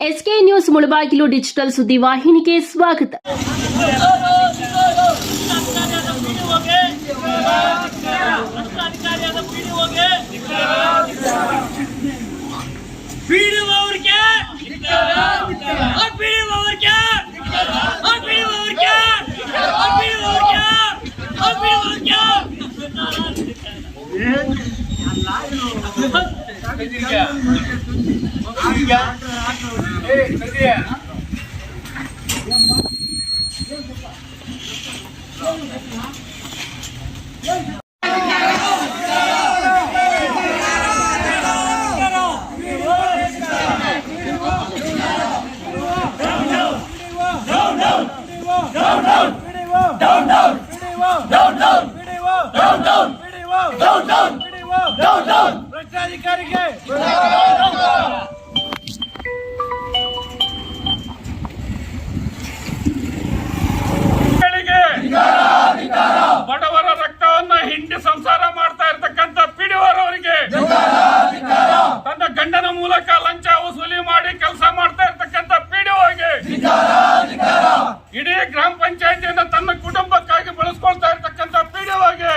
SK news Mulbagal digital ಸುದ್ದಿ ವಾಹಿನಿಗೆ ಸ್ವಾಗತ ಪೀಡುವವ್ರಿಗೆ ಆ ಪೀಡುವವ್ರಿಗೆ ಆ ಪೀಡುವವ್ರಿಗೆ ಆ ಪೀಡುವವ್ರಿಗೆ ಆ ಪೀಡುವವ್ರಿಗೆ ಭ್ರಷ್ಟಾಧಿಕಾರಿಗೆ ಮಕ್ಕಳಿಗೆ ಬಡವರ ರಕ್ತವನ್ನ ಹಿಂಡಿ ಸಂಸಾರ ಮಾಡ್ತಾ ಇರ್ತಕ್ಕಂಥ ಪಿಡಿವರವರಿಗೆ ತನ್ನ ಗಂಡನ ಮೂಲಕ ಲಂಚ ವಸೂಲಿ ಮಾಡಿ ಕೆಲಸ ಮಾಡ್ತಾ ಇರ್ತಕ್ಕಂಥ ಪಿಡಿಒಗೆ ಇಡೀ ಗ್ರಾಮ ಪಂಚಾಯತಿಯನ್ನ ತನ್ನ ಕುಟುಂಬಕ್ಕಾಗಿ ಬಳಸ್ಕೊಳ್ತಾ ಇರ್ತಕ್ಕಂಥ ಪಿಡಿಒಗೆ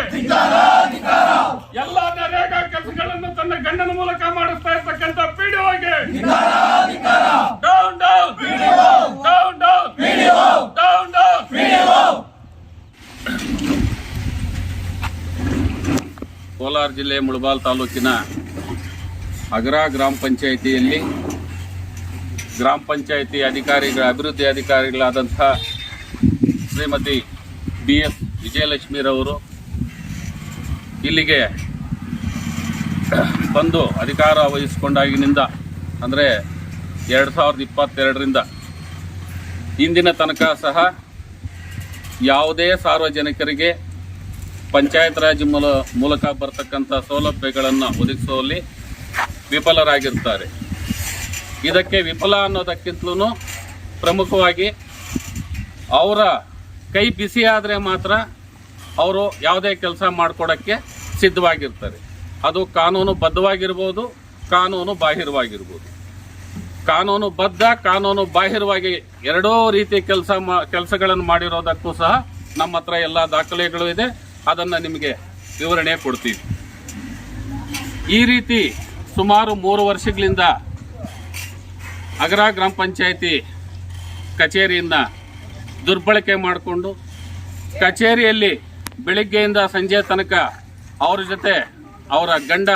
ಎಲ್ಲ ನರೇಗಾ ಕೆಲಸಗಳನ್ನು ತನ್ನ ಗಂಡನ ಮೂಲಕ ಮಾಡಿಸ್ತಾ ಇರ್ತಕ್ಕಂಥ ಪಿಡಿಒಗೆ down down down down down down Kolar ಜಿಲ್ಲೆ ಮುಳಬಾಲ್ ತಾಲೂಕಿನ ಅಗ್ರ ಗ್ರಾಮ ಪಂಚಾಯಿತಿಯಲ್ಲಿ ಗ್ರಾಮ ಪಂಚಾಯಿತಿ ಅಧಿಕಾರಿಗಳ, ಅಭಿವೃದ್ಧಿ ಅಧಿಕಾರಿಗಳಾದಂಥ ಶ್ರೀಮತಿ ಬಿ ಎಸ್ ವಿಜಯಲಕ್ಷ್ಮಿರವರು ಇಲ್ಲಿಗೆ ಬಂದು ಅಧಿಕಾರ ವಹಿಸಿಕೊಂಡಾಗಿನಿಂದ, ಅಂದರೆ ಎರಡು ಸಾವಿರದ ಇಪ್ಪತ್ತೆರಡರಿಂದ ಇಂದಿನ ತನಕ ಸಹ ಯಾವುದೇ ಸಾರ್ವಜನಿಕರಿಗೆ ಪಂಚಾಯತ್ ರಾಜ್ ಮೂಲ ಮೂಲಕ ಬರತಕ್ಕಂಥ ಸೌಲಭ್ಯಗಳನ್ನು ಒದಗಿಸುವಲ್ಲಿ ವಿಫಲರಾಗಿರ್ತಾರೆ ಇದಕ್ಕೆ ವಿಫಲ ಅನ್ನೋದಕ್ಕಿಂತಲೂ ಪ್ರಮುಖವಾಗಿ ಅವರ ಕೈ ಬಿಸಿ ಆದರೆ ಮಾತ್ರ ಅವರು ಯಾವುದೇ ಕೆಲಸ ಮಾಡಿಕೊಡೋಕ್ಕೆ ಸಿದ್ಧವಾಗಿರ್ತಾರೆ. ಅದು ಕಾನೂನು ಬದ್ಧವಾಗಿರ್ಬೋದು, ಕಾನೂನು ಬಾಹಿರವಾಗಿರ್ಬೋದು. ಕಾನೂನು ಬದ್ಧ, ಕಾನೂನು ಬಾಹಿರವಾಗಿ ಎರಡೂ ರೀತಿ ಕೆಲಸ ಮಾ, ಕೆಲಸಗಳನ್ನು ಮಾಡಿರೋದಕ್ಕೂ ಸಹ ನಮ್ಮ ಹತ್ರ ಎಲ್ಲ ದಾಖಲೆಗಳು ಇದೆ. ಅದನ್ನು ನಿಮಗೆ ವಿವರಣೆ ಕೊಡ್ತೀವಿ. ಈ ರೀತಿ ಸುಮಾರು ಮೂರು ವರ್ಷಗಳಿಂದ ಅಗ್ರ ಗ್ರಾಮ ಪಂಚಾಯಿತಿ ಕಚೇರಿಯನ್ನು ದುರ್ಬಳಕೆ ಮಾಡಿಕೊಂಡು ಕಚೇರಿಯಲ್ಲಿ ಬೆಳಿಗ್ಗೆಯಿಂದ ಸಂಜೆ ತನಕ ಅವರ ಜೊತೆ ಅವರ ಗಂಡ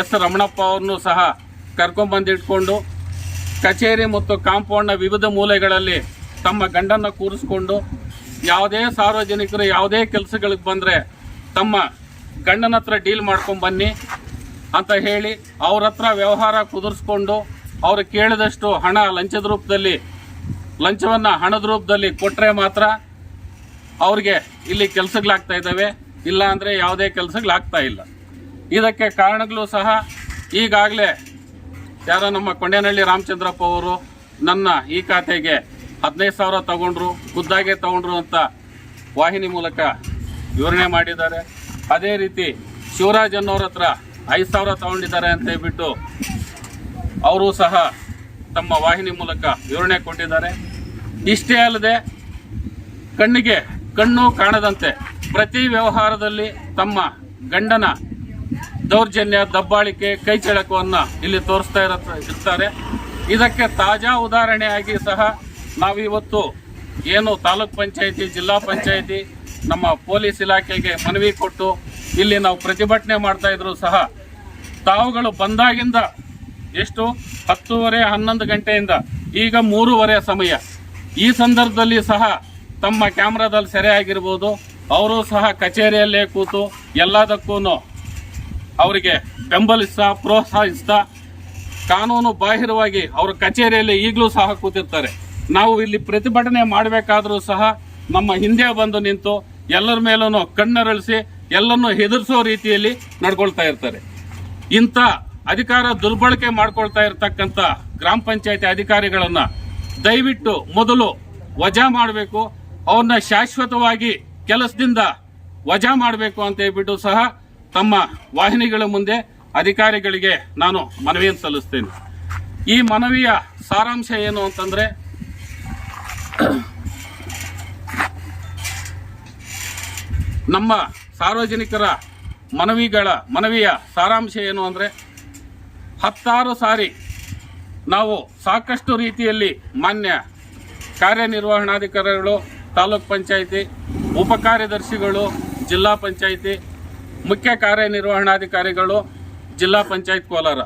ಎಸ್ ರಮಣಪ್ಪ ಅವರನ್ನು ಸಹ ಕರ್ಕೊಂಬಂದಿಟ್ಕೊಂಡು ಕಚೇರಿ ಮತ್ತು ಕಾಂಪೌಂಡ್ನ ವಿವಿಧ ಮೂಲೆಗಳಲ್ಲಿ ತಮ್ಮ ಗಂಡನ್ನು ಕೂರಿಸ್ಕೊಂಡು ಯಾವುದೇ ಸಾರ್ವಜನಿಕರು ಯಾವುದೇ ಕೆಲಸಗಳಿಗೆ ಬಂದರೆ ತಮ್ಮ ಗಂಡನ ಹತ್ರ ಡೀಲ್ ಮಾಡ್ಕೊಂಡು ಬನ್ನಿ ಅಂತ ಹೇಳಿ ಅವ್ರ ಹತ್ರ ವ್ಯವಹಾರ ಕುದುರಿಸ್ಕೊಂಡು ಅವರು ಕೇಳಿದಷ್ಟು ಹಣ ಲಂಚದ ರೂಪದಲ್ಲಿ, ಲಂಚವನ್ನು ಹಣದ ರೂಪದಲ್ಲಿ ಕೊಟ್ಟರೆ ಮಾತ್ರ ಅವ್ರಿಗೆ ಇಲ್ಲಿ ಕೆಲಸಗಳಾಗ್ತಾ ಇದ್ದಾವೆ. ಇಲ್ಲ ಅಂದರೆ ಯಾವುದೇ ಕೆಲಸಗಳಾಗ್ತಾ ಇಲ್ಲ. ಇದಕ್ಕೆ ಕಾರಣಗಳು ಸಹ ಈಗಾಗಲೇ ಯಾರೋ ನಮ್ಮ ಕೊಂಡೇನಹಳ್ಳಿ ರಾಮಚಂದ್ರಪ್ಪ ಅವರು ನನ್ನ ಈ ಖಾತೆಗೆ ಹದಿನೈದು ಸಾವಿರ ತಗೊಂಡ್ರು, ಖುದ್ದಾಗೆ ತಗೊಂಡ್ರು ಅಂತ ವಾಹಿನಿ ಮೂಲಕ ವಿವರಣೆ ಮಾಡಿದ್ದಾರೆ. ಅದೇ ರೀತಿ ಶಿವರಾಜ್ ಅನ್ನೋರ ಹತ್ರ ಐದು ಸಾವಿರ ತಗೊಂಡಿದ್ದಾರೆ ಅಂತ ಹೇಳ್ಬಿಟ್ಟು ಅವರು ಸಹ ತಮ್ಮ ವಾಹಿನಿ ಮೂಲಕ ವಿವರಣೆ ಕೊಟ್ಟಿದ್ದಾರೆ. ಇಷ್ಟೇ ಅಲ್ಲದೆ ಕಣ್ಣಿಗೆ ಕಣ್ಣು ಕಾಣದಂತೆ ಪ್ರತಿ ವ್ಯವಹಾರದಲ್ಲಿ ತಮ್ಮ ಗಂಡನ ದೌರ್ಜನ್ಯ, ದಬ್ಬಾಳಿಕೆ, ಕೈ ಚಳಕವನ್ನು ಇಲ್ಲಿ ತೋರಿಸ್ತಾ ಇರತ್ತ ಇರ್ತಾರೆ. ಇದಕ್ಕೆ ತಾಜಾ ಉದಾಹರಣೆಯಾಗಿ ಸಹ ನಾವಿವತ್ತು ಏನು ತಾಲೂಕ್ ಪಂಚಾಯಿತಿ, ಜಿಲ್ಲಾ ಪಂಚಾಯಿತಿ ನಮ್ಮ ಪೊಲೀಸ್ ಇಲಾಖೆಗೆ ಮನವಿ ಕೊಟ್ಟು ಇಲ್ಲಿ ನಾವು ಪ್ರತಿಭಟನೆ ಮಾಡ್ತಾ ಇದ್ರು ಸಹ ತಾವುಗಳು ಬಂದಾಗಿಂದ ಎಷ್ಟು? ಹತ್ತೂವರೆ, ಹನ್ನೊಂದು ಗಂಟೆಯಿಂದ ಈಗ ಮೂರುವರೆ ಸಮಯ. ಈ ಸಂದರ್ಭದಲ್ಲಿ ಸಹ ತಮ್ಮ ಕ್ಯಾಮ್ರಾದಲ್ಲಿ ಸೆರೆ ಆಗಿರ್ಬೋದು ಅವರು ಸಹ ಕಚೇರಿಯಲ್ಲೇ ಕೂತು ಎಲ್ಲದಕ್ಕೂ ಅವರಿಗೆ ಬೆಂಬಲಿಸ್ತಾ, ಪ್ರೋತ್ಸಾಹಿಸ್ತಾ, ಕಾನೂನು ಬಾಹಿರವಾಗಿ ಅವರ ಕಚೇರಿಯಲ್ಲಿ ಈಗಲೂ ಸಹ ಕೂತಿರ್ತಾರೆ. ನಾವು ಇಲ್ಲಿ ಪ್ರತಿಭಟನೆ ಮಾಡಬೇಕಾದ್ರೂ ಸಹ ನಮ್ಮ ಹಿಂದೆ ಬಂದು ನಿಂತು ಎಲ್ಲರ ಮೇಲೂ ಕಣ್ಣರಳಿಸಿ ಎಲ್ಲರನ್ನೂ ಹೆದರಿಸೋ ರೀತಿಯಲ್ಲಿ ನಡ್ಕೊಳ್ತಾ ಇರ್ತಾರೆ. ಇಂಥ ಅಧಿಕಾರ ದುರ್ಬಳಕೆ ಮಾಡ್ಕೊಳ್ತಾ ಇರ್ತಕ್ಕಂಥ ಗ್ರಾಮ ಪಂಚಾಯತಿ ಅಧಿಕಾರಿಗಳನ್ನ ದಯವಿಟ್ಟು ಮೊದಲು ವಜಾ ಮಾಡಬೇಕು. ಅವ್ರನ್ನ ಶಾಶ್ವತವಾಗಿ ಕೆಲಸದಿಂದ ವಜಾ ಮಾಡಬೇಕು ಅಂತ ಹೇಳ್ಬಿಟ್ಟು ಸಹ ತಮ್ಮ ವಾಹಿನಿಗಳ ಮುಂದೆ ಅಧಿಕಾರಿಗಳಿಗೆ ನಾನು ಮನವಿಯನ್ನು ಸಲ್ಲಿಸ್ತೇನೆ. ಈ ಮನವಿಯ ಸಾರಾಂಶ ಏನು ಅಂತಂದ್ರೆ ನಮ್ಮ ಸಾರ್ವಜನಿಕರ ಮನವಿಗಳ, ಮನವಿಯ ಸಾರಾಂಶ ಏನು ಅಂದರೆ, ಹತ್ತಾರು ಸಾರಿ ನಾವು ಸಾಕಷ್ಟು ರೀತಿಯಲ್ಲಿ ಮಾನ್ಯ ಕಾರ್ಯನಿರ್ವಹಣಾಧಿಕಾರಿಗಳು, ತಾಲೂಕ್ ಪಂಚಾಯಿತಿ ಉಪಕಾರ್ಯದರ್ಶಿಗಳು ಜಿಲ್ಲಾ ಪಂಚಾಯಿತಿ, ಮುಖ್ಯ ಕಾರ್ಯನಿರ್ವಹಣಾಧಿಕಾರಿಗಳು, ಜಿಲ್ಲಾ ಪಂಚಾಯತ್ ಕೋಲಾರ.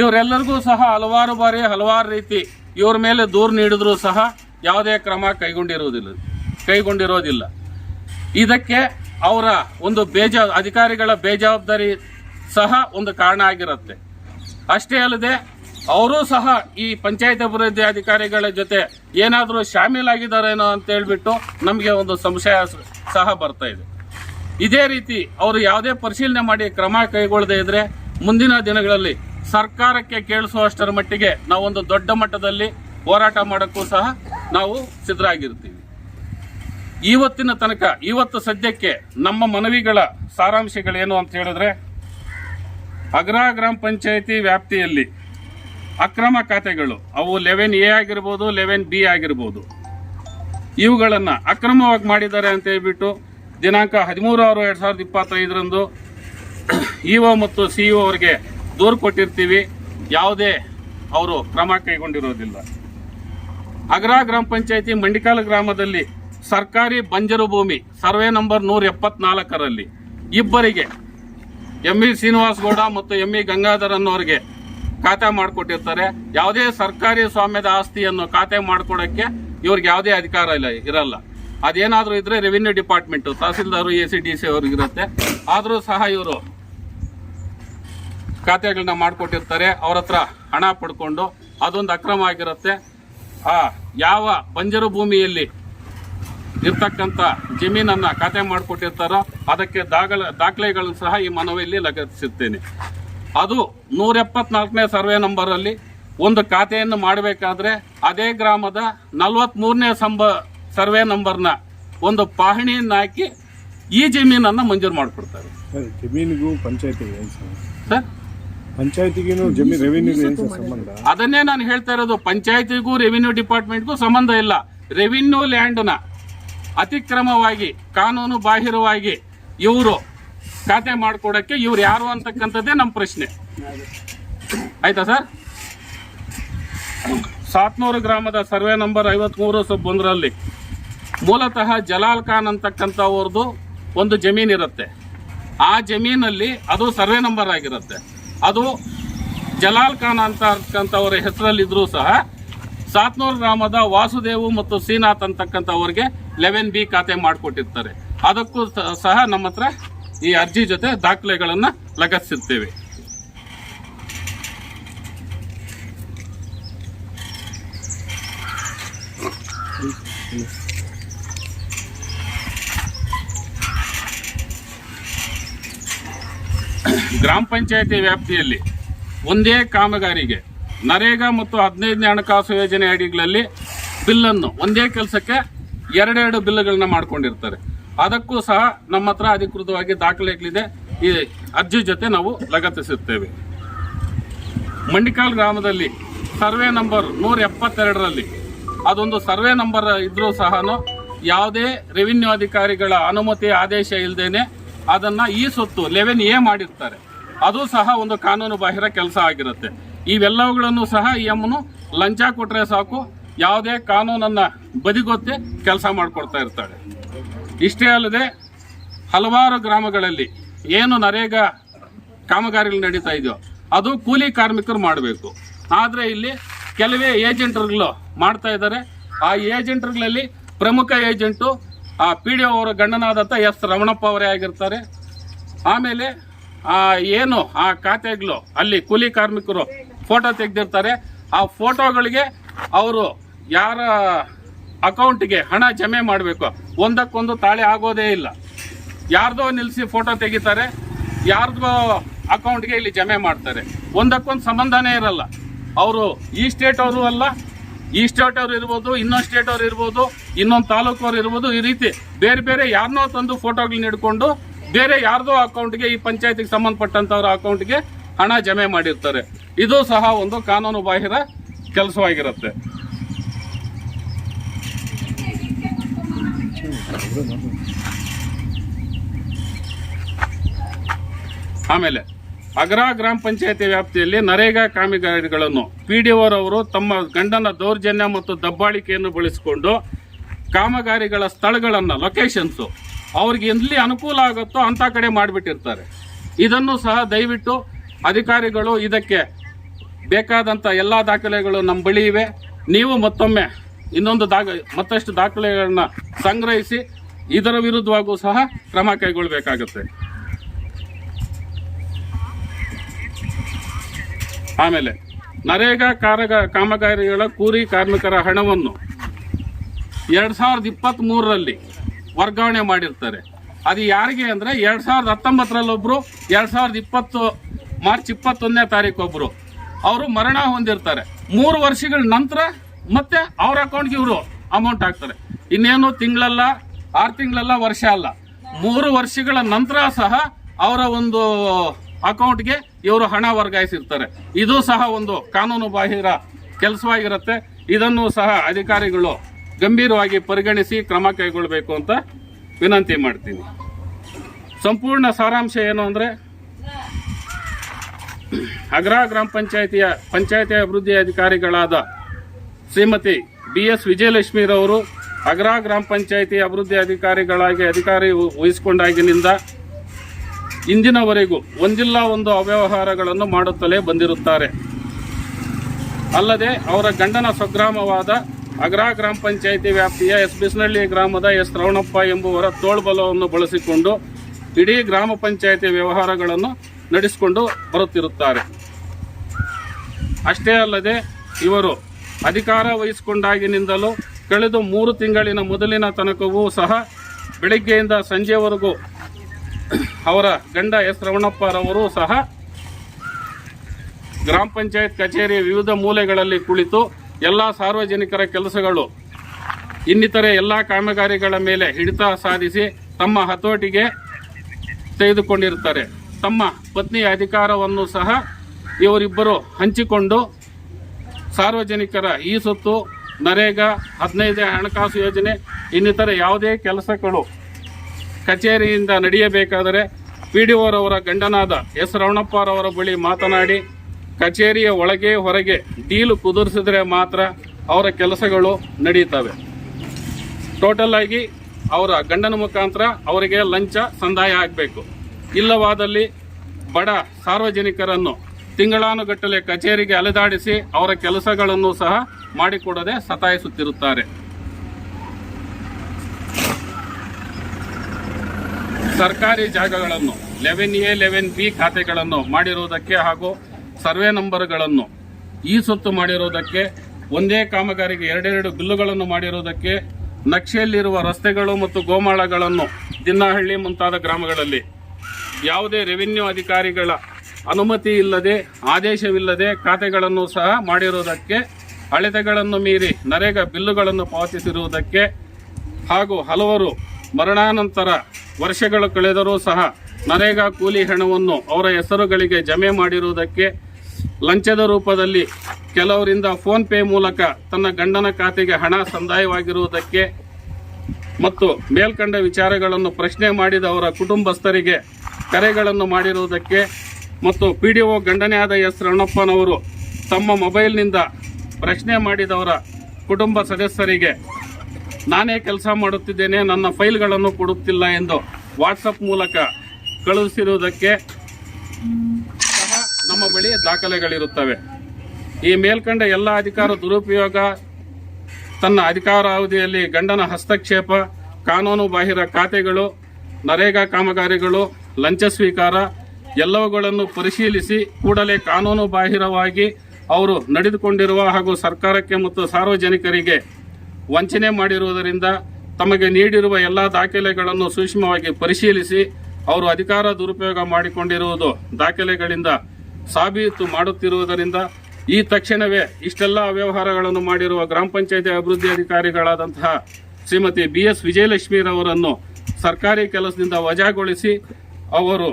ಇವರೆಲ್ಲರಿಗೂ ಸಹ ಹಲವಾರು ಬಾರಿ ಹಲವಾರು ರೀತಿ ಇವ್ರ ಮೇಲೆ ದೂರು ನೀಡಿದ್ರೂ ಸಹ ಯಾವುದೇ ಕ್ರಮ ಕೈಗೊಂಡಿರುವುದಿಲ್ಲ. ಕೈಗೊಂಡಿರೋದಿಲ್ಲ. ಇದಕ್ಕೆ ಅವರ ಒಂದು ಬೇಜ, ಅಧಿಕಾರಿಗಳ ಬೇಜವಾಬ್ದಾರಿ ಸಹ ಒಂದು ಕಾರಣ ಆಗಿರುತ್ತೆ. ಅಷ್ಟೇ ಅಲ್ಲದೆ, ಅವರು ಸಹ ಈ ಪಂಚಾಯತ್ ಅಭಿವೃದ್ಧಿ ಅಧಿಕಾರಿಗಳ ಜೊತೆ ಏನಾದರೂ ಶಾಮೀಲಾಗಿದ್ದಾರೇನೋ ಅಂತ ಹೇಳ್ಬಿಟ್ಟು ನಮಗೆ ಒಂದು ಸಂಶಯ ಸಹ ಬರ್ತಾ ಇದೆ. ಇದೇ ರೀತಿ ಅವರು ಯಾವುದೇ ಪರಿಶೀಲನೆ ಮಾಡಿ ಕ್ರಮ ಕೈಗೊಳ್ಳದೇ ಇದ್ರೆ ಮುಂದಿನ ದಿನಗಳಲ್ಲಿ ಸರ್ಕಾರಕ್ಕೆ ಕೇಳಿಸುವಷ್ಟರ ಮಟ್ಟಿಗೆ ನಾವೊಂದು ದೊಡ್ಡ ಮಟ್ಟದಲ್ಲಿ ಹೋರಾಟ ಮಾಡೋಕ್ಕೂ ಸಹ ನಾವು ಸಿದ್ಧರಾಗಿರ್ತೀವಿ. ಇವತ್ತಿನ ತನಕ, ಇವತ್ತು ಸದ್ಯಕ್ಕೆ ನಮ್ಮ ಮನವಿಗಳ ಸಾರಾಂಶಗಳೇನು ಅಂತ ಹೇಳಿದ್ರೆ, ಅಗ್ರ ಗ್ರಾಮ ಪಂಚಾಯಿತಿ ವ್ಯಾಪ್ತಿಯಲ್ಲಿ ಅಕ್ರಮ ಖಾತೆಗಳು, ಅವು ಲೆವೆನ್ ಎ ಆಗಿರ್ಬೋದು, ಲೆವೆನ್ ಬಿ ಆಗಿರ್ಬೋದು. ಇವುಗಳನ್ನು ಅಕ್ರಮವಾಗಿ ಮಾಡಿದ್ದಾರೆ ಅಂತ ಹೇಳ್ಬಿಟ್ಟು ದಿನಾಂಕ ಹದಿಮೂರು ಆರು ಎರಡು ಸಾವಿರದ ಇಪ್ಪತ್ತೈದರಂದು ಇ ಒ ಮತ್ತು ಸಿಇಒ ಅವರಿಗೆ ದೂರು ಕೊಟ್ಟಿರ್ತೀವಿ. ಯಾವುದೇ ಅವರು ಕ್ರಮ ಕೈಗೊಂಡಿರೋದಿಲ್ಲ. ಅಗ್ರ ಗ್ರಾಮ ಪಂಚಾಯತಿ ಮಂಡಿಕಾಲ ಗ್ರಾಮದಲ್ಲಿ ಸರ್ಕಾರಿ ಬಂಜರು ಭೂಮಿ, ಸರ್ವೆ ನಂಬರ್ ನೂರ ಎಪ್ಪತ್ನಾಲ್ಕರಲ್ಲಿ ಇಬ್ಬರಿಗೆ ಎಂ ಇ ಶ್ರೀನಿವಾಸ್ ಗೌಡ ಮತ್ತು ಎಂ ಇ ಗಂಗಾಧರ್ ಅನ್ನೋರಿಗೆ ಖಾತೆ ಮಾಡಿಕೊಟ್ಟಿರ್ತಾರೆ. ಯಾವುದೇ ಸರ್ಕಾರಿ ಸ್ವಾಮ್ಯದ ಆಸ್ತಿಯನ್ನು ಖಾತೆ ಮಾಡಿಕೊಡೋಕ್ಕೆ ಇವ್ರಿಗೆ ಯಾವುದೇ ಅಧಿಕಾರ ಇಲ್ಲ, ಇರಲ್ಲ. ಅದೇನಾದರೂ ಇದ್ದರೆ revenue department, Tahsildar, A C D C ಅವ್ರಿಗಿರುತ್ತೆ ಆದರೂ ಸಹ ಇವರು ಖಾತೆಗಳನ್ನ ಮಾಡಿಕೊಟ್ಟಿರ್ತಾರೆ. ಅವ್ರ ಹತ್ರ ಹಣ ಪಡ್ಕೊಂಡು ಅದೊಂದು ಅಕ್ರಮ ಆಗಿರುತ್ತೆ. ಆ ಯಾವ ಬಂಜರು ಭೂಮಿಯಲ್ಲಿ ಇರ್ತಕ್ಕಂಥ ಜಮೀನನ್ನ ಖಾತೆ ಮಾಡಿಕೊಟ್ಟಿರ್ತಾರೋ ಅದಕ್ಕೆ ದಾಖಲ ದಾಖಲೆಗಳನ್ನು ಸಹ ಈ ಮನವಿಯಲ್ಲಿ ಲಗತ್ತಿಸುತ್ತೇನೆ. ಅದು ನೂರ ಎಪ್ಪತ್ನಾಲ್ಕನೇ ಸರ್ವೆ ನಂಬರಲ್ಲಿ ಒಂದು ಖಾತೆಯನ್ನು ಮಾಡಬೇಕಾದ್ರೆ ಅದೇ ಗ್ರಾಮದ ನಲವತ್ಮೂರನೇ ಸಂಬ ಸರ್ವೆ ನಂಬರ್ನ ಒಂದು ಪಹಣಿಯನ್ನು ಹಾಕಿ ಈ ಜಮೀನನ್ನು ಮಂಜೂರು ಮಾಡಿಕೊಡ್ತಾರೆ. ಸರ್ ಪಂಚಾಯತಿಗೆ ಜಮೀನು ರೆವಿನ್ಯೂಗೂ ಸಂಬಂಧ? ಅದನ್ನೇ ನಾನು ಹೇಳ್ತಾ ಇರೋದು ಪಂಚಾಯತಿಗೂ ರೆವಿನ್ಯೂ ಡಿಪಾರ್ಟ್ಮೆಂಟ್ಗೂ ಸಂಬಂಧ ಇಲ್ಲ. ರೆವಿನ್ಯೂ ಲ್ಯಾಂಡ್ನ ಅತಿಕ್ರಮವಾಗಿ ಕಾನೂನು ಬಾಹಿರವಾಗಿ ಇವರು ಖಾತೆ ಮಾಡ್ಕೊಡಕ್ಕೆ ಇವ್ರು ಯಾರು ಅಂತಕ್ಕಂಥದ್ದೇ ನಮ್ಮ ಪ್ರಶ್ನೆ. ಆಯ್ತಾ ಸರ್? ಸಾತ್ನೂರು ಗ್ರಾಮದ ಸರ್ವೆ ನಂಬರ್ ಐವತ್ಮೂರು ಸಬ್ ಒಂದರಲ್ಲಿ ಮೂಲತಃ ಜಲಾಲ್ ಖಾನ್ ಅಂತಕ್ಕಂಥವ್ರದ್ದು ಒಂದು ಜಮೀನಿರುತ್ತೆ. ಆ ಜಮೀನಲ್ಲಿ ಅದು ಸರ್ವೆ ನಂಬರ್ ಆಗಿರುತ್ತೆ. ಅದು ಜಲಾಲ್ ಖಾನ್ ಅಂತ ಅಂತಕ್ಕಂಥವ್ರ ಹೆಸರಲ್ಲಿದ್ರೂ ಸಹ ಸಾತ್ನೂರು ಗ್ರಾಮದ ವಾಸುದೇವು ಮತ್ತು ಶ್ರೀನಾಥ್ ಅಂತಕ್ಕಂಥವ್ರಿಗೆ ಲೆವೆನ್ ಬಿ ಖಾತೆ ಮಾಡಿಕೊಟ್ಟಿರ್ತಾರೆ. ಅದಕ್ಕೂ ಸಹ ನಮ್ಮ ಹತ್ರ ಈ ಅರ್ಜಿ ಜೊತೆ ದಾಖಲೆಗಳನ್ನು ಲಗತ್ತಿಸುತ್ತೇವೆ ಗ್ರಾಮ ಪಂಚಾಯಿತಿ ವ್ಯಾಪ್ತಿಯಲ್ಲಿ ಒಂದೇ ಕಾಮಗಾರಿಗೆ ನರೇಗಾ ಮತ್ತು ಹದಿನೈದನೇ ಹಣಕಾಸು ಯೋಜನೆ ಅಡಿಗಳಲ್ಲಿ ಬಿಲ್ಲನ್ನು, ಒಂದೇ ಕೆಲಸಕ್ಕೆ ಎರಡೆರಡು ಬಿಲ್ಗಳನ್ನ ಮಾಡ್ಕೊಂಡಿರ್ತಾರೆ. ಅದಕ್ಕೂ ಸಹ ನಮ್ಮ ಹತ್ರ ಅಧಿಕೃತವಾಗಿ ದಾಖಲೆಗಳಿದೆ. ಈ ಅರ್ಜಿ ಜೊತೆ ನಾವು ಲಗತ್ತಿಸುತ್ತೇವೆ. ಮಂಡಿಕಾಲ್ ಗ್ರಾಮದಲ್ಲಿ ಸರ್ವೆ ನಂಬರ್ ನೂರ ಎಪ್ಪತ್ತೆರಡರಲ್ಲಿ ಅದೊಂದು ಸರ್ವೆ ನಂಬರ್ ಇದ್ರೂ ಸಹ ಯಾವುದೇ ರೆವಿನ್ಯೂ ಅಧಿಕಾರಿಗಳ ಅನುಮತಿ, ಆದೇಶ ಇಲ್ಲದೇನೆ ಅದನ್ನು ಈ ಸೊತ್ತು ಲೆವೆನ್ ಎ ಮಾಡಿರ್ತಾರೆ. ಅದು ಸಹ ಒಂದು ಕಾನೂನು ಬಾಹಿರ ಕೆಲಸ ಆಗಿರುತ್ತೆ. ಇವೆಲ್ಲವುಗಳನ್ನು ಸಹ ಈ ಅಮ್ಮನು ಲಂಚ ಕೊಟ್ಟರೆ ಸಾಕು. ಯಾವುದೇ ಕಾನೂನನ್ನ ಬದಿಗೊತ್ತಿ ಕೆಲಸ ಮಾಡಿಕೊಡ್ತಾ ಇರ್ತಾಳೆ. ಇಷ್ಟೇ ಅಲ್ಲದೆ ಹಲವಾರು ಗ್ರಾಮಗಳಲ್ಲಿ ಏನು ನರೇಗಾ ಕಾಮಗಾರಿಗಳು ನಡೀತಾ ಇದೆಯೋ ಅದು ಕೂಲಿ ಕಾರ್ಮಿಕರು ಮಾಡಬೇಕು. ಆದರೆ ಇಲ್ಲಿ ಕೆಲವೇ ಏಜೆಂಟ್ರುಗಳು ಮಾಡ್ತಾ ಇದ್ದಾರೆ. ಆ ಏಜೆಂಟ್ರುಗಳಲ್ಲಿ ಪ್ರಮುಖ ಏಜೆಂಟು ಆ ಪಿ ಡಿ ಅವರ ಗಂಡನಾದಂಥ ಎಸ್ ರಮಣಪ್ಪ ಅವರೇ ಆಗಿರ್ತಾರೆ. ಆಮೇಲೆ ಆ ಏನು, ಆ ಖಾತೆಗಳು ಅಲ್ಲಿ ಕೂಲಿ ಕಾರ್ಮಿಕರು ಫೋಟೋ ತೆಗೆದಿರ್ತಾರೆ. ಆ ಫೋಟೋಗಳಿಗೆ ಅವರು ಯಾರ ಅಕೌಂಟ್ಗೆ ಹಣ ಜಮೆ ಮಾಡಬೇಕು, ಒಂದಕ್ಕೊಂದು ತಾಳೆ ಆಗೋದೇ ಇಲ್ಲ. ಯಾರ್ದೋ ನಿಲ್ಲಿಸಿ ಫೋಟೋ ತೆಗಿತಾರೆ, ಯಾರ್ದೋ ಅಕೌಂಟ್ಗೆ ಇಲ್ಲಿ ಜಮೆ ಮಾಡ್ತಾರೆ. ಒಂದಕ್ಕೊಂದು ಸಂಬಂಧನೇ ಇರಲ್ಲ. ಅವರು ಈ ಸ್ಟೇಟ್ ಅವರು ಅಲ್ಲ, ಈ ಸ್ಟೇಟ್ ಅವ್ರು ಇರ್ಬೋದು, ಇನ್ನೊಂದು ಸ್ಟೇಟ್ ಅವ್ರು ಇರ್ಬೋದು, ಇನ್ನೊಂದು ತಾಲೂಕು ಅವ್ರು ಇರ್ಬೋದು, ಈ ರೀತಿ ಬೇರೆ ಬೇರೆ ಯಾರನ್ನೋ ತಂದು ಫೋಟೋಗಳನ್ನ ಹಿಡ್ಕೊಂಡು ಬೇರೆ ಯಾರ್ದೋ ಅಕೌಂಟ್ಗೆ ಈ ಪಂಚಾಯತಿಗೆ ಸಂಬಂಧಪಟ್ಟಂತವ್ರ ಅಕೌಂಟ್ಗೆ ಹಣ ಜಮೆ ಮಾಡಿರ್ತಾರೆ. ಇದು ಸಹ ಒಂದು ಕಾನೂನು ಬಾಹಿರ ಕೆಲಸವಾಗಿರುತ್ತೆ. ಆಮೇಲೆ, ಅಗ್ರ ಗ್ರಾಮ ಪಂಚಾಯತಿ ವ್ಯಾಪ್ತಿಯಲ್ಲಿ ನರೇಗಾ ಕಾಮಗಾರಿಗಳನ್ನು ಪಿ ಡಿ ಅವರು ತಮ್ಮ ಗಂಡನ ದೌರ್ಜನ್ಯ ಮತ್ತು ದಬ್ಬಾಳಿಕೆಯನ್ನು ಬಳಸಿಕೊಂಡು ಕಾಮಗಾರಿಗಳ ಸ್ಥಳಗಳನ್ನು ಲೊಕೇಶನ್ಸು ಅವ್ರಿಗೆ ಎಲ್ಲಿ ಅನುಕೂಲ ಆಗುತ್ತೋ ಅಂಥ ಕಡೆ ಮಾಡಿಬಿಟ್ಟಿರ್ತಾರೆ. ಇದನ್ನು ಸಹ ದಯವಿಟ್ಟು ಅಧಿಕಾರಿಗಳು ಇದಕ್ಕೆ ಬೇಕಾದಂಥ ಎಲ್ಲ ದಾಖಲೆಗಳು ನಮ್ಮ ಬಳಿ ಇವೆ. ನೀವು ಮತ್ತೊಮ್ಮೆ ಇನ್ನೊಂದು ದಾಖ, ಮತ್ತಷ್ಟು ದಾಖಲೆಗಳನ್ನ ಸಂಗ್ರಹಿಸಿ ಇದರ ವಿರುದ್ಧವಾಗೂ ಸಹ ಕ್ರಮ ಕೈಗೊಳ್ಳಬೇಕಾಗುತ್ತೆ ಆಮೇಲೆ ನರೇಗಾ ಕಾರಗ, ಕಾಮಗಾರಿಗಳ ಕೂಲಿ ಕಾರ್ಮಿಕರ ಹಣವನ್ನು ಎರಡು ಸಾವಿರದ ಇಪ್ಪತ್ತ್ ಮೂರರಲ್ಲಿ ವರ್ಗಾವಣೆ ಮಾಡಿರ್ತಾರೆ. ಅದು ಯಾರಿಗೆ ಅಂದ್ರೆ ಎರಡು ಸಾವಿರದ ಹತ್ತೊಂಬತ್ತರಲ್ಲೊಬ್ಬರು ಎರಡ್ ಸಾವಿರದ ಇಪ್ಪತ್ತು, ಮಾರ್ಚ್ ಇಪ್ಪತ್ತೊಂದನೇ ತಾರೀಕು ಒಬ್ರು ಅವರು ಮರಣ ಹೊಂದಿರ್ತಾರೆ. ಮೂರು ವರ್ಷಗಳ ನಂತರ ಮತ್ತೆ ಅವ್ರ ಅಕೌಂಟ್ಗೆ ಇವರು ಅಮೌಂಟ್ ಹಾಕ್ತಾರೆ. ಇನ್ನೇನು ತಿಂಗಳಲ್ಲ, ಆರು ತಿಂಗಳಲ್ಲ, ವರ್ಷ ಅಲ್ಲ. ಮೂರು ವರ್ಷಗಳ ನಂತರ ಸಹ ಅವರ ಒಂದು ಅಕೌಂಟ್ಗೆ ಇವರು ಹಣ ವರ್ಗಾಯಿಸಿರ್ತಾರೆ. ಇದು ಸಹ ಒಂದು ಕಾನೂನು ಬಾಹಿರ ಕೆಲಸವಾಗಿರುತ್ತೆ. ಇದನ್ನು ಸಹ ಅಧಿಕಾರಿಗಳು ಗಂಭೀರವಾಗಿ ಪರಿಗಣಿಸಿ ಕ್ರಮ ಕೈಗೊಳ್ಳಬೇಕು ಅಂತ ವಿನಂತಿ ಮಾಡ್ತೀನಿ. ಸಂಪೂರ್ಣ ಸಾರಾಂಶ ಏನು ಅಂದರೆ, ಅಗ್ರ ಗ್ರಾಮ ಪಂಚಾಯತಿಯ ಪಂಚಾಯತಿ ಅಭಿವೃದ್ಧಿ ಅಧಿಕಾರಿಗಳಾದ ಶ್ರೀಮತಿ ಬಿ ಎಸ್ ವಿಜಯಲಕ್ಷ್ಮಿರವರು ಅಗ್ರ ಗ್ರಾಮ ಪಂಚಾಯತಿ ಅಭಿವೃದ್ಧಿ ಅಧಿಕಾರಿಗಳಾಗಿ ಅಧಿಕಾರಿ ವಹಿಸಿಕೊಂಡಾಗಿನಿಂದ ಇಂದಿನವರೆಗೂ ಒಂದಿಲ್ಲ ಒಂದು ಅವ್ಯವಹಾರಗಳನ್ನು ಮಾಡುತ್ತಲೇ ಬಂದಿರುತ್ತಾರೆ. ಅಲ್ಲದೆ ಅವರ ಗಂಡನ ಸ್ವಗ್ರಾಮವಾದ ಅಗ್ರ ಗ್ರಾಮ ಪಂಚಾಯಿತಿ ವ್ಯಾಪ್ತಿಯ ಎಸ್ ಬಿಸ್ನಳ್ಳಿ ಗ್ರಾಮದ ಎಸ್ ರವಣಪ್ಪ ಎಂಬುವರ ತೋಳ್ಬಲವನ್ನು ಬಳಸಿಕೊಂಡು ಇಡೀ ಗ್ರಾಮ ಪಂಚಾಯಿತಿ ವ್ಯವಹಾರಗಳನ್ನು ನಡೆಸಿಕೊಂಡು ಬರುತ್ತಿರುತ್ತಾರೆ. ಅಷ್ಟೇ ಅಲ್ಲದೆ ಇವರು ಅಧಿಕಾರ ವಹಿಸಿಕೊಂಡಾಗಿನಿಂದಲೂ ಕಳೆದು ಮೂರು ತಿಂಗಳಿನ ಮೊದಲಿನ ತನಕವೂ ಸಹ ಬೆಳಗ್ಗೆಯಿಂದ ಸಂಜೆವರೆಗೂ ಅವರ ಗಂಡ ಎಸ್ ರವಣಪ್ಪರವರು ಸಹ ಗ್ರಾಮ ಪಂಚಾಯತ್ ಕಚೇರಿಯ ವಿವಿಧ ಮೂಲೆಗಳಲ್ಲಿ ಕುಳಿತು ಎಲ್ಲ ಸಾರ್ವಜನಿಕರ ಕೆಲಸಗಳು ಇನ್ನಿತರೆ ಎಲ್ಲ ಕಾಮಗಾರಿಗಳ ಮೇಲೆ ಹಿಡಿತ ಸಾಧಿಸಿ ತಮ್ಮ ಹತೋಟಿಗೆ ತೆಗೆದುಕೊಂಡಿರುತ್ತಾರೆ. ತಮ್ಮ ಪತ್ನಿಯ ಅಧಿಕಾರವನ್ನು ಸಹ ಇವರಿಬ್ಬರು ಹಂಚಿಕೊಂಡು ಸಾರ್ವಜನಿಕರ ಈ ಸೊತ್ತು ನರೇಗಾ ಹದಿನೈದು ಹಣಕಾಸು ಯೋಜನೆ ಇನ್ನಿತರ ಯಾವುದೇ ಕೆಲಸಗಳು ಕಚೇರಿಯಿಂದ ನಡೆಯಬೇಕಾದರೆ ಪಿ ಡಿ ಅವರ ಗಂಡನಾದ ಎಸ್ ರವಣಪ್ಪರವರ ಬಳಿ ಮಾತನಾಡಿ ಕಚೇರಿಯ ಒಳಗೆ ಹೊರಗೆ ಡೀಲು ಕುದುರಿಸಿದ್ರೆ ಮಾತ್ರ ಅವರ ಕೆಲಸಗಳು ನಡೀತವೆ. ಟೋಟಲ್ ಆಗಿ ಅವರ ಗಂಡನ ಮುಖಾಂತರ ಅವರಿಗೆ ಲಂಚ, ಸಂದಾಯ ಆಗಬೇಕು. ಇಲ್ಲವಾದಲ್ಲಿ ಬಡ ಸಾರ್ವಜನಿಕರನ್ನು ತಿಂಗಳಾನುಗಟ್ಟಲೆ ಕಚೇರಿಗೆ ಅಲೆದಾಡಿಸಿ ಅವರ ಕೆಲಸಗಳನ್ನು ಸಹ ಮಾಡಿಕೊಡದೆ ಸತಾಯಿಸುತ್ತಿರುತ್ತಾರೆ. ಸರ್ಕಾರಿ ಜಾಗಗಳನ್ನು, ಲೆವೆನ್ ಎ, ಲೆವೆನ್ ಬಿ ಖಾತೆಗಳನ್ನು ಮಾಡಿರುವುದಕ್ಕೆ ಹಾಗೂ ಸರ್ವೆ ನಂಬರ್ಗಳನ್ನು ಈ ಸುತ್ತು ಮಾಡಿರುವುದಕ್ಕೆ ಒಂದೇ ಕಾಮಗಾರಿಗೆ ಎರಡೆರಡು ಬಿಲ್ಲುಗಳನ್ನು ಮಾಡಿರುವುದಕ್ಕೆ ನಕ್ಷೆಯಲ್ಲಿರುವ ರಸ್ತೆಗಳು ಮತ್ತು ಗೋಮಾಳಗಳನ್ನು ದಿನ್ನಹಳ್ಳಿ ಮುಂತಾದ ಗ್ರಾಮಗಳಲ್ಲಿ ಯಾವುದೇ ರೆವಿನ್ಯೂ ಅಧಿಕಾರಿಗಳ ಅನುಮತಿ ಇಲ್ಲದೆ, ಆದೇಶವಿಲ್ಲದೆ ಖಾತೆಗಳನ್ನು ಸಹ ಮಾಡಿರುವುದಕ್ಕೆ ಅಳತೆಗಳನ್ನು ಮೀರಿ ನರೇಗಾ ಬಿಲ್ಲುಗಳನ್ನು ಪಾವತಿಸಿರುವುದಕ್ಕೆ ಹಾಗೂ ಹಲವರು ಮರಣಾನಂತರ ವರ್ಷಗಳು ಕಳೆದರೂ ಸಹ ನರೇಗಾ ಕೂಲಿ ಹಣವನ್ನು ಅವರ ಹೆಸರುಗಳಿಗೆ ಜಮೆ ಮಾಡಿರುವುದಕ್ಕೆ ಲಂಚದ ರೂಪದಲ್ಲಿ ಕೆಲವರಿಂದ ಫೋನ್ ಪೇ ಮೂಲಕ ತನ್ನ ಗಂಡನ ಖಾತೆಗೆ ಹಣ ಸಂದಾಯವಾಗಿರುವುದಕ್ಕೆ ಮತ್ತು ಮೇಲ್ಕಂಡ ವಿಚಾರಗಳನ್ನು ಪ್ರಶ್ನೆ ಮಾಡಿದ ಅವರ ಕುಟುಂಬಸ್ಥರಿಗೆ ಕರೆಗಳನ್ನು ಮಾಡಿರುವುದಕ್ಕೆ ಮತ್ತು ಪಿ ಡಿ ಒ ಗಂಡನೇ ಆದ ಎಸ್ ರಣಪ್ಪನವರು ತಮ್ಮ ಮೊಬೈಲ್ನಿಂದ ಪ್ರಶ್ನೆ ಮಾಡಿದವರ ಕುಟುಂಬ ಸದಸ್ಯರಿಗೆ, ನಾನೇ ಕೆಲಸ ಮಾಡುತ್ತಿದ್ದೇನೆ, ನನ್ನ ಫೈಲ್ಗಳನ್ನು ಕೊಡುತ್ತಿಲ್ಲ ಎಂದು ವಾಟ್ಸಪ್ ಮೂಲಕ ಕಳುಹಿಸಿರುವುದಕ್ಕೆ ನಮ್ಮ ಬಳಿ ದಾಖಲೆಗಳಿರುತ್ತವೆ. ಈ ಮೇಲ್ಕಂಡ ಎಲ್ಲ ಅಧಿಕಾರ ದುರುಪಯೋಗ, ತನ್ನ ಅಧಿಕಾರಾವಧಿಯಲ್ಲಿ ಗಂಡನ ಹಸ್ತಕ್ಷೇಪ, ಕಾನೂನು ಬಾಹಿರ ಖಾತೆಗಳು, ನರೇಗಾ ಕಾಮಗಾರಿಗಳು, ಲಂಚ ಸ್ವೀಕಾರ ಎಲ್ಲವುಗಳನ್ನು ಪರಿಶೀಲಿಸಿ ಕೂಡಲೇ ಕಾನೂನು ಬಾಹಿರವಾಗಿ ಅವರು ನಡೆದುಕೊಂಡಿರುವ ಹಾಗೂ ಸರ್ಕಾರಕ್ಕೆ ಮತ್ತು ಸಾರ್ವಜನಿಕರಿಗೆ ವಂಚನೆ ಮಾಡಿರುವುದರಿಂದ ತಮಗೆ ನೀಡಿರುವ ಎಲ್ಲ ದಾಖಲೆಗಳನ್ನು ಸೂಕ್ಷ್ಮವಾಗಿ ಪರಿಶೀಲಿಸಿ ಅವರು ಅಧಿಕಾರ ದುರುಪಯೋಗ ಮಾಡಿಕೊಂಡಿರುವುದು ದಾಖಲೆಗಳಿಂದ ಸಾಬೀತು ಮಾಡುತ್ತಿರುವುದರಿಂದ ಈ ತಕ್ಷಣವೇ ಇಷ್ಟೆಲ್ಲ ಅವ್ಯವಹಾರಗಳನ್ನು ಮಾಡಿರುವ ಗ್ರಾಮ ಪಂಚಾಯತಿ ಅಭಿವೃದ್ಧಿ ಅಧಿಕಾರಿಗಳಾದಂತಹ ಶ್ರೀಮತಿ ಬಿ ಎಸ್ ವಿಜಯಲಕ್ಷ್ಮಿರವರನ್ನು ಸರ್ಕಾರಿ ಕೆಲಸದಿಂದ ವಜಾಗೊಳಿಸಿ ಅವರು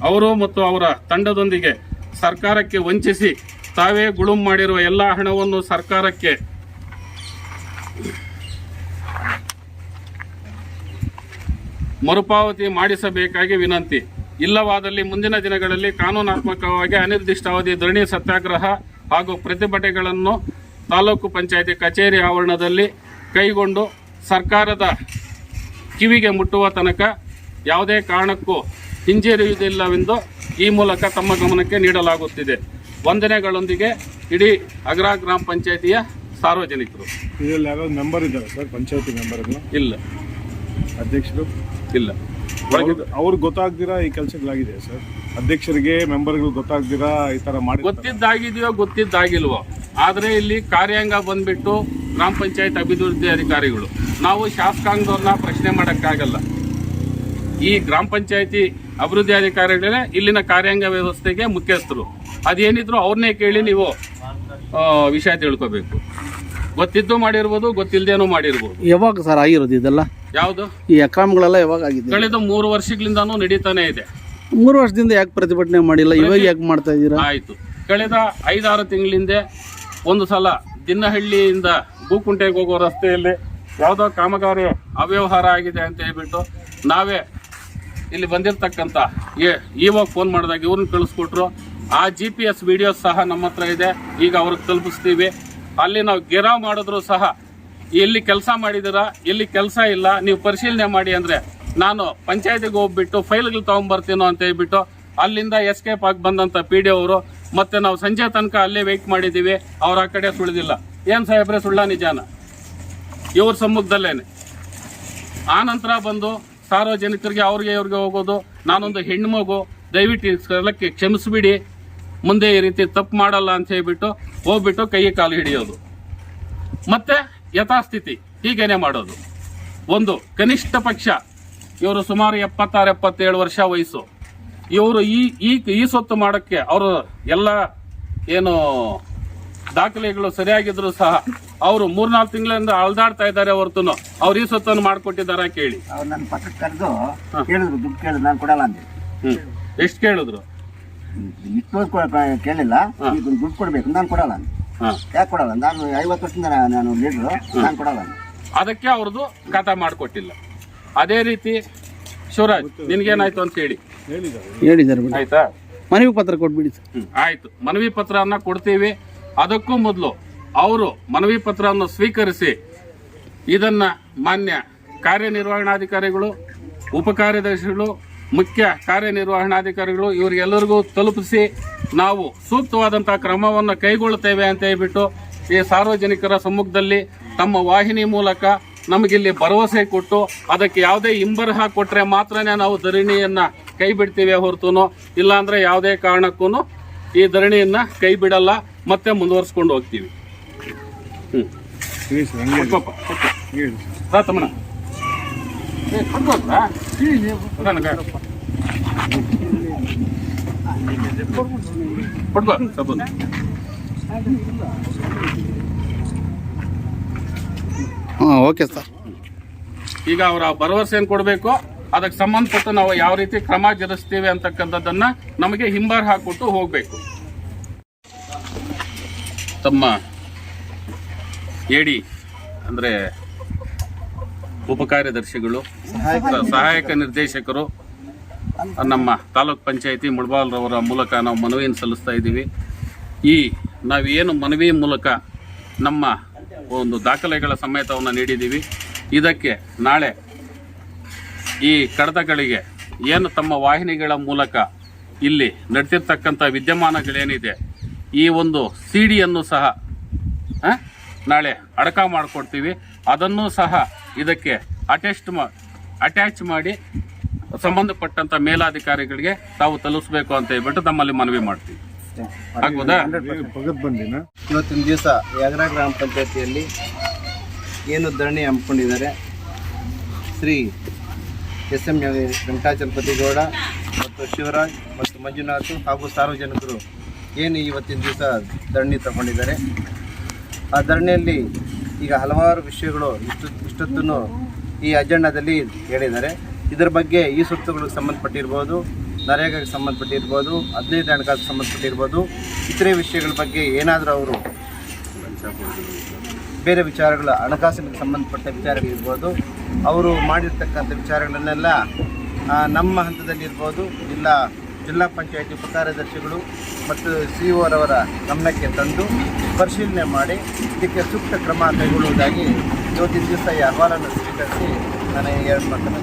ಅವರು ಮತ್ತು ಅವರ ತಂಡದೊಂದಿಗೆ ಸರ್ಕಾರಕ್ಕೆ ವಂಚಿಸಿ ತಾವೇ ಗುಳುಂ ಮಾಡಿರುವ ಎಲ್ಲ ಹಣವನ್ನು ಸರ್ಕಾರಕ್ಕೆ ಮರುಪಾವತಿ ಮಾಡಿಸಬೇಕಾಗಿ ವಿನಂತಿ. ಇಲ್ಲವಾದಲ್ಲಿ ಮುಂದಿನ ದಿನಗಳಲ್ಲಿ ಕಾನೂನಾತ್ಮಕವಾಗಿ ಅನಿರ್ದಿಷ್ಟಾವಧಿ ಧರಣಿ ಸತ್ಯಾಗ್ರಹ ಹಾಗೂ ಪ್ರತಿಭಟನೆಗಳನ್ನು ತಾಲೂಕು ಪಂಚಾಯಿತಿ ಕಚೇರಿ ಆವರಣದಲ್ಲಿ ಕೈಗೊಂಡು ಸರ್ಕಾರದ ಕಿವಿಗೆ ಮುಟ್ಟುವ ತನಕ ಯಾವುದೇ ಕಾರಣಕ್ಕೂ ಹಿಂಜರಿಯುವುದಿಲ್ಲವೆಂದು ಈ ಮೂಲಕ ತಮ್ಮ ಗಮನಕ್ಕೆ ನೀಡಲಾಗುತ್ತಿದೆ. ವಂದನೆಗಳೊಂದಿಗೆ ಇಡೀ ಅಗ್ರ ಗ್ರಾಮ ಪಂಚಾಯಿತಿಯ ಸಾರ್ವಜನಿಕರು. ಇದರಲ್ಲಿ ಯಾರಾದರೂ ಮೆಂಬರ್ ಇದ್ದಾರೆ ಸರ್ ಪಂಚಾಯತಿ ಮೆಂಬರ್ಗಳು ಇಲ್ಲ. ಅಧ್ಯಕ್ಷರು? ಇಲ್ಲ. ಅವ್ರಿಗೆ ಗೊತ್ತಾಗ್ದಿರಾ ಈ ಕೆಲಸಗಳಾಗಿದೆ ಸರ್. ಅಧ್ಯಕ್ಷರಿಗೆ ಮೆಂಬರ್ಗಳು ಗೊತ್ತಾಗ್ದಿರಾ ಈ ತರ ಮಾಡಿ ಗೊತ್ತಿದ್ದಾಗಿದೆಯೋ ಗೊತ್ತಿದ್ದಾಗಿಲ್ವೋ ಆದರೆ ಇಲ್ಲಿ ಕಾರ್ಯಾಂಗ ಬಂದ್ಬಿಟ್ಟು ಗ್ರಾಮ ಪಂಚಾಯತ್ ಅಭಿವೃದ್ಧಿ ಅಧಿಕಾರಿಗಳು. ನಾವು ಶಾಸಕಾಂಗದವ್ರನ್ನ ಪ್ರಶ್ನೆ ಮಾಡೋಕ್ಕಾಗಲ್ಲ. ಈ ಗ್ರಾಮ ಪಂಚಾಯತಿ ಅಭಿವೃದ್ಧಿ ಅಧಿಕಾರಿಗಳೇ ಇಲ್ಲಿನ ಕಾರ್ಯಾಂಗ ವ್ಯವಸ್ಥೆಗೆ ಮುಖ್ಯಸ್ಥರು. ಅದೇನಿದ್ರು ಅವ್ರನ್ನೇ ಕೇಳಿ ನೀವು ವಿಷಯ ತಿಳ್ಕೋಬೇಕು. ಗೊತ್ತಿದ್ದು ಮಾಡಿರ್ಬೋದು ಗೊತ್ತಿಲ್ಲದೇನೋ ಮಾಡಿರ್ಬೋದು. ಯಾವಾಗ ಸರ್ ಆಗಿರೋದು ಇದೆಲ್ಲ? ಯಾವುದು? ಈ ಅಕ್ರಮಗಳೆಲ್ಲ ಯಾವಾಗ ಆಗಿದೆ? ಕಳೆದ ಮೂರು ವರ್ಷಗಳಿಂದಾನು ನಡೀತಾನೆ ಇದೆ. ಮೂರು ವರ್ಷದಿಂದ ಯಾಕೆ ಪ್ರತಿಭಟನೆ ಮಾಡಿಲ್ಲ? ಇವಾಗ ಯಾಕೆ ಮಾಡ್ತಾ ಇದ್ದೀರಾ? ಆಯಿತು. ಕಳೆದ ಐದಾರು ತಿಂಗಳಿಂದೆ ಒಂದು ಸಲ ದಿನ್ನಹಳ್ಳಿಯಿಂದ ಭೂಕುಂಟೆಗೆ ಹೋಗೋ ರಸ್ತೆಯಲ್ಲಿ ಯಾವುದೋ ಕಾಮಗಾರಿ ಅವ್ಯವಹಾರ ಆಗಿದೆ ಅಂತ ಹೇಳ್ಬಿಟ್ಟು ನಾವೇ ಇಲ್ಲಿ ಬಂದಿರತಕ್ಕಂಥ ಇವಾಗ ಫೋನ್ ಮಾಡಿದಾಗ ಇವ್ರನ್ನ ಕಳಿಸ್ಕೊಟ್ರು. ಆ ಜಿ ಪಿ ಎಸ್ ವಿಡಿಯೋಸ್ ಸಹ ನಮ್ಮ ಹತ್ರ ಇದೆ. ಈಗ ಅವ್ರಿಗೆ ತಲುಪಿಸ್ತೀವಿ. ಅಲ್ಲಿ ನಾವು ಗೆರಾವ್ ಮಾಡಿದ್ರು ಸಹ, ಎಲ್ಲಿ ಕೆಲಸ ಮಾಡಿದ್ದೀರಾ ಎಲ್ಲಿ ಕೆಲಸ ಇಲ್ಲ, ನೀವು ಪರಿಶೀಲನೆ ಮಾಡಿ ಅಂದರೆ ನಾನು ಪಂಚಾಯತಿಗೆ ಹೋಗ್ಬಿಟ್ಟು ಫೈಲ್ಗಳು ತೊಗೊಂಬರ್ತೀನೋ ಅಂತ ಹೇಳ್ಬಿಟ್ಟು ಅಲ್ಲಿಂದ ಎಸ್ಕೇಪ್ ಆಗಿ ಬಂದಂಥ ಪಿ ಡಿ ಅವರು, ಮತ್ತೆ ನಾವು ಸಂಜೆ ತನಕ ಅಲ್ಲೇ ವೆಯ್ಟ್ ಮಾಡಿದ್ದೀವಿ ಅವ್ರು ಆ ಕಡೆ ಸುಳಿದಿಲ್ಲ. ಏನು ಸಾಹೇಬ್ರೆ ಸುಳ್ಳ ನಿಜಾನ? ಇವ್ರ ಸಮ್ಮುಖದಲ್ಲೇನೆ. ಆನಂತರ ನಂತರ ಬಂದು ಸಾರ್ವಜನಿಕರಿಗೆ ಅವ್ರಿಗೆ ಇವ್ರಿಗೆ ಹೋಗೋದು, ನಾನೊಂದು ಹೆಣ್ಣು ಮಗು, ದಯವಿಟ್ಟು ಕ್ಷಮಿಸ್ಬಿಡಿ ಮುಂದೆ ಈ ರೀತಿ ತಪ್ಪು ಮಾಡಲ್ಲ ಅಂತ ಹೇಳ್ಬಿಟ್ಟು ಹೋಗ್ಬಿಟ್ಟು ಕೈ ಕಾಲು ಹಿಡಿಯೋದು. ಮತ್ತೆ ಯಥಾಸ್ಥಿತಿ ಹೀಗೇನೆ ಮಾಡೋದು. ಒಂದು ಕನಿಷ್ಠ ಪಕ್ಷ ಇವರು ಸುಮಾರು ಎಪ್ಪತ್ತಾರು ಎಪ್ಪತ್ತೇಳು ವರ್ಷ ವಯಸ್ಸು. ಇವರು ಈ ಈ ಈ ಸೊತ್ತು ಮಾಡೋಕ್ಕೆ ಅವರು ಎಲ್ಲ ಏನು ದಾಖಲೆಗಳು ಸರಿಯಾಗಿದ್ರು ಸಹ ಅವರು ಮೂರ್ನಾಲ್ಕು ತಿಂಗಳಿಂದ ಅಳ್ದಾಡ್ತಾ ಇದ್ದಾರೆ ಹೊರತು ಅವ್ರು ಈ ಸೊತ್ತನ್ನು ಮಾಡಿಕೊಟ್ಟಿದ್ದಾರ ಕೇಳಿ. ಅವ್ರು ನನ್ನ ಪಕ್ಕಕ್ಕೆ ಕರೆದು ಕೇಳಿದ್ರು ದುಡ್ಡು ಕೇಳಿದ್ರು ನಾನು ಕೊಡಲ್ಲ ಅಂದೆ. ಹ್ಮ್. ಎಷ್ಟು ಕೇಳಿದ್ರು? ಕೇಳಿಲ್ಲ. ಈಗ ದುಡ್ಡು ಕೊಡ್ಬೇಕು. ನಾನು ಕೊಡಲ್ಲ. ಯಾಕೆ ಕೊಡಲ್ಲ? ನಾನು ಐವತ್ತು ವರ್ಷದಿಂದ ನಾನು ಲೀಡ್ರು. ನಾನು ಕೊಡಲ್ಲ. ಅಂದೆ ಅದಕ್ಕೆ ಅವ್ರದ್ದು ಖಾತಾ ಮಾಡಿಕೊಟ್ಟಿಲ್ಲ. ಅದೇ ರೀತಿ ಶಿವರಾಜ್ ನಿನ್ಗೇನಾಯ್ತು ಅಂತ ಹೇಳಿ ಹೇಳಿದ್ದಾರೆ. ಹೇಳಿದ್ದಾರೆ ಬಿಡಿ. ಆಯ್ತಾ? ಮನವಿ ಪತ್ರ ಕೊಟ್ಬಿಡಿ ಸರ್. ಹ್ಮ್, ಆಯ್ತು. ಮನವಿ ಪತ್ರವನ್ನು ಕೊಡ್ತೀವಿ. ಅದಕ್ಕೂ ಮೊದಲು ಅವರು ಮನವಿ ಪತ್ರವನ್ನು ಸ್ವೀಕರಿಸಿ ಇದನ್ನ ಮಾನ್ಯ ಕಾರ್ಯನಿರ್ವಹಣಾಧಿಕಾರಿಗಳು ಉಪಕಾರ್ಯದರ್ಶಿಗಳು ಮುಖ್ಯ ಕಾರ್ಯನಿರ್ವಹಣಾಧಿಕಾರಿಗಳು ಇವರಿಗೆಲ್ಲರಿಗೂ ತಲುಪಿಸಿ ನಾವು ಸೂಕ್ತವಾದಂಥ ಕ್ರಮವನ್ನು ಕೈಗೊಳ್ಳುತ್ತೇವೆ ಅಂತ ಹೇಳ್ಬಿಟ್ಟು ಈ ಸಾರ್ವಜನಿಕರ ಸಮ್ಮುಖದಲ್ಲಿ ತಮ್ಮ ವಾಹಿನಿ ಮೂಲಕ ನಮಗಿಲ್ಲಿ ಭರವಸೆ ಕೊಟ್ಟು ಅದಕ್ಕೆ ಯಾವುದೇ ಹಿಂಬರಹ ಕೊಟ್ಟರೆ ಮಾತ್ರನೇ ನಾವು ಧರಣಿಯನ್ನು ಕೈ ಬಿಡ್ತೀವಿ ಹೊರತು ಇಲ್ಲಾಂದರೆ ಯಾವುದೇ ಕಾರಣಕ್ಕೂ ಈ ಧರಣಿಯನ್ನು ಕೈ ಬಿಡಲ್ಲ ಮತ್ತೆ ಮುಂದುವರಿಸ್ಕೊಂಡು ಹೋಗ್ತೀವಿ. ಹ್ಮ್. ಹಾಂ ಓಕೆ ಸರ್ ಈಗ ಅವರ ಭರವಸೆಯನ್ನು ಕೊಡಬೇಕು? ಅದಕ್ಕೆ ಸಂಬಂಧಪಟ್ಟು ನಾವು ಯಾವ ರೀತಿ ಕ್ರಮ ಜರುಗಿಸ್ತೀವಿ ಅಂತಕ್ಕಂಥದ್ದನ್ನ ನಮಗೆ ಹಿಂಬಾರ್ ಹಾಕೊಟ್ಟು ಹೋಗಬೇಕು. ತಮ್ಮ ಎಡಿ ಅಂದ್ರೆ ಉಪಕಾರ್ಯದರ್ಶಿಗಳು ಸಹಾಯಕ ನಿರ್ದೇಶಕರು ನಮ್ಮ ತಾಲೂಕ್ ಪಂಚಾಯಿತಿ ಮುಳಬಾಲ್ರವರ ಮೂಲಕ ನಾವು ಮನವಿಯನ್ನು ಸಲ್ಲಿಸ್ತಾ ಇದ್ದೀವಿ. ಈ ನಾವೇನು ಮನವಿ ಮೂಲಕ ನಮ್ಮ ಒಂದು ದಾಖಲೆಗಳ ಸಮೇತವನ್ನು ನೀಡಿದ್ದೀವಿ. ಇದಕ್ಕೆ ನಾಳೆ ಈ ಕಡತಗಳಿಗೆ ಏನು ತಮ್ಮ ವಾಹಿನಿಗಳ ಮೂಲಕ ಇಲ್ಲಿ ನಡೆದಿರ್ತಕ್ಕಂಥ ವಿದ್ಯಮಾನಗಳೇನಿದೆ ಈ ಒಂದು ಸಿ ಡಿಯನ್ನು ಸಹ ನಾಳೆ ಅಡಕ ಮಾಡಿಕೊಡ್ತೀವಿ. ಅದನ್ನು ಸಹ ಇದಕ್ಕೆ ಅಟೆಸ್ಟ್ ಮಾ ಅಟ್ಯಾಚ್ ಮಾಡಿ ಸಂಬಂಧಪಟ್ಟಂತ ಮೇಲಾಧಿಕಾರಿಗಳಿಗೆ ತಾವು ತಲುಪಿಸಬೇಕು ಅಂತ ಹೇಳ್ಬಿಟ್ಟು ತಮ್ಮಲ್ಲಿ ಮನವಿ ಮಾಡ್ತೀವಿ. ಆಗ್ಬೋದಾ? ಬಂದಿನ ಇವತ್ತಿನ ದಿವಸ ಯಾಗರ ಗ್ರಾಮ ಪಂಚಾಯತಿಯಲ್ಲಿ ಏನು ಧರಣಿ ಹಮ್ಮಿಕೊಂಡಿದ್ದಾರೆ? ಶ್ರೀ ಎಸ್ ಎಂ ವೆಂಕಟಾಚಲಪತಿ ಗೌಡ ಮತ್ತು ಶಿವರಾಜ್ ಮತ್ತು ಮಂಜುನಾಥ್ ಹಾಗೂ ಸಾರ್ವಜನಿಕರು ಏನು ಇವತ್ತಿನ ದಿವಸ ಧರಣಿ ತಗೊಂಡಿದ್ದಾರೆ? ಆ ಧರಣಿಯಲ್ಲಿ ಈಗ ಹಲವಾರು ವಿಷಯಗಳು ಇಷ್ಟು ಇಷ್ಟೊತ್ತನ್ನು ಈ ಅಜೆಂಡಾದಲ್ಲಿ ಹೇಳಿದ್ದಾರೆ. ಇದರ ಬಗ್ಗೆ ಈ ಸುತ್ತುಗಳಿಗೆ ಸಂಬಂಧಪಟ್ಟಿರ್ಬೋದು, ನರೇಗಾಗೆ ಸಂಬಂಧಪಟ್ಟಿರ್ಬೋದು ಹದಿನೈದು ಹಣಕಾಸು ಸಂಬಂಧಪಟ್ಟಿರ್ಬೋದು, ಇತರೆ ವಿಷಯಗಳ ಬಗ್ಗೆ ಏನಾದರೂ ಅವರು ಬೇರೆ ವಿಚಾರಗಳು ಹಣಕಾಸಿಗೆ ಸಂಬಂಧಪಟ್ಟ ವಿಚಾರಗಳಿರ್ಬೋದು, ಅವರು ಮಾಡಿರ್ತಕ್ಕಂಥ ವಿಚಾರಗಳನ್ನೆಲ್ಲ ನಮ್ಮ ಹಂತದಲ್ಲಿರ್ಬೋದು ಜಿಲ್ಲಾ ಜಿಲ್ಲಾ ಪಂಚಾಯತಿ ಉಪಕಾರ್ಯದರ್ಶಿಗಳು ಮತ್ತು ಸಿ ಒರವರ ಗಮನಕ್ಕೆ ತಂದು ಪರಿಶೀಲನೆ ಮಾಡಿ ಇದಕ್ಕೆ ಸೂಕ್ತ ಕ್ರಮ ಕೈಗೊಳ್ಳುವುದಾಗಿ ಇವತ್ತಿನ ದಿವಸ ಈ ಅಹವಾಲನ್ನು ಸ್ವೀಕರಿಸಿ ನಾನು ಎರಡು ಮಾತನ್ನು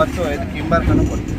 ಮತ್ತು ಇದಕ್ಕೆ ಹಿಂಬಾರ್ಕನ್ನು ಕೊಡ್ತೀನಿ.